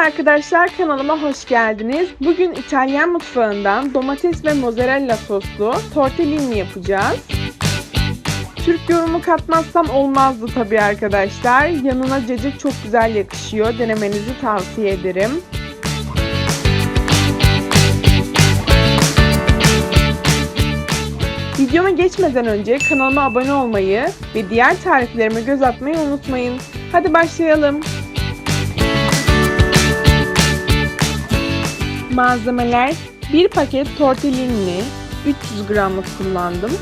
arkadaşlar kanalıma hoş geldiniz. Bugün İtalyan mutfağından domates ve mozzarella soslu tortellini yapacağız. Türk yorumu katmazsam olmazdı tabii arkadaşlar. Yanına cacık çok güzel yakışıyor. Denemenizi tavsiye ederim. Videoma geçmeden önce kanalıma abone olmayı ve diğer tariflerime göz atmayı unutmayın. Hadi başlayalım. Malzemeler. 1 paket tortellini 300 gramlık kullandım.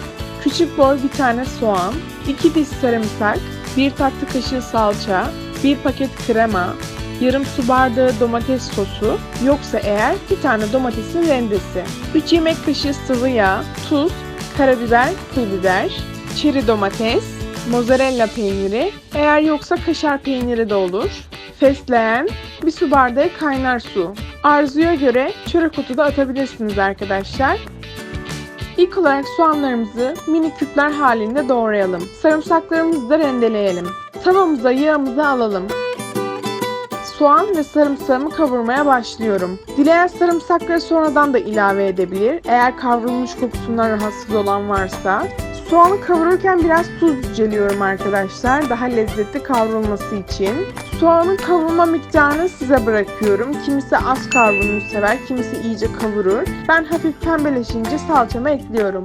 Küçük boy bir tane soğan, 2 diş sarımsak, 1 tatlı kaşığı salça, 1 paket krema, yarım su bardağı domates sosu, yoksa eğer bir tane domatesin rendesi, 3 yemek kaşığı sıvı yağ, tuz, karabiber, pul biber, çeri domates, mozzarella peyniri, eğer yoksa kaşar peyniri de olur, fesleğen, bir su bardağı kaynar su. Arzuya göre çörek otu da atabilirsiniz arkadaşlar. İlk olarak soğanlarımızı mini küpler halinde doğrayalım. Sarımsaklarımızı da rendeleyelim. Tavamıza yağımızı alalım. Soğan ve sarımsağımı kavurmaya başlıyorum. Dileyen sarımsakları sonradan da ilave edebilir. Eğer kavrulmuş kokusundan rahatsız olan varsa. Soğanı kavururken biraz tuz yüceliyorum arkadaşlar. Daha lezzetli kavrulması için. Soğanın kavrulma miktarını size bırakıyorum. Kimisi az kavrulmuş sever, kimisi iyice kavurur. Ben hafif pembeleşince salçamı ekliyorum.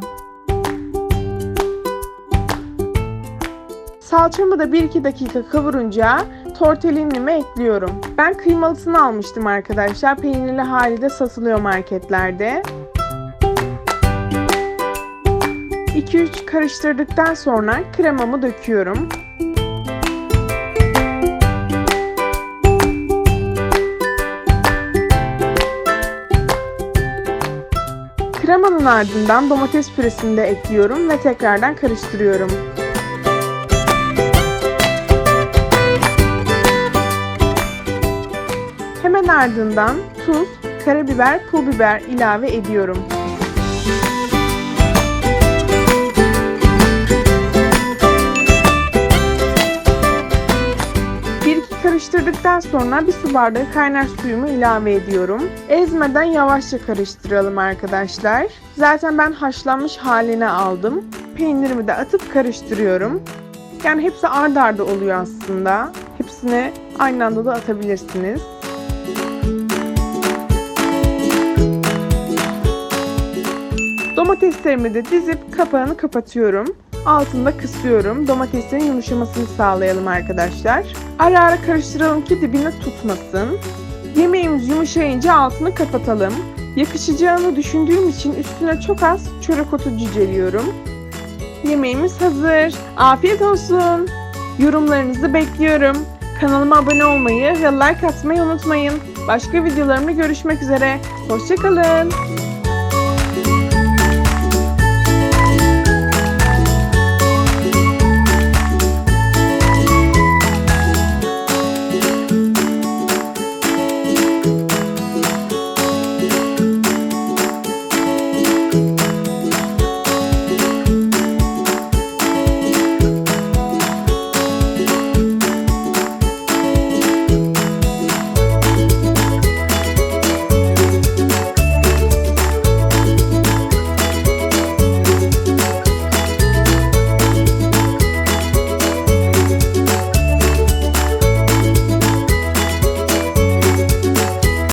Salçamı da 1-2 dakika kavurunca tortellinimi ekliyorum. Ben kıymalısını almıştım arkadaşlar. Peynirli hali de satılıyor marketlerde. 2-3 karıştırdıktan sonra kremamı döküyorum. Kremanın ardından domates püresini de ekliyorum ve tekrardan karıştırıyorum. Hemen ardından tuz, karabiber, pul biber ilave ediyorum. Karıştırdıktan sonra bir su bardağı kaynar suyumu ilave ediyorum. Ezmeden yavaşça karıştıralım arkadaşlar. Zaten ben haşlanmış haline aldım. Peynirimi de atıp karıştırıyorum. Yani hepsi ard arda oluyor aslında. Hepsini aynı anda da atabilirsiniz. Domateslerimi de dizip kapağını kapatıyorum. Altında kısıyorum. Domateslerin yumuşamasını sağlayalım arkadaşlar. Ara ara karıştıralım ki dibine tutmasın. Yemeğimiz yumuşayınca altını kapatalım. Yakışacağını düşündüğüm için üstüne çok az çörek otu ciceliyorum. Yemeğimiz hazır. Afiyet olsun. Yorumlarınızı bekliyorum. Kanalıma abone olmayı ve like atmayı unutmayın. Başka videolarımda görüşmek üzere. Hoşçakalın.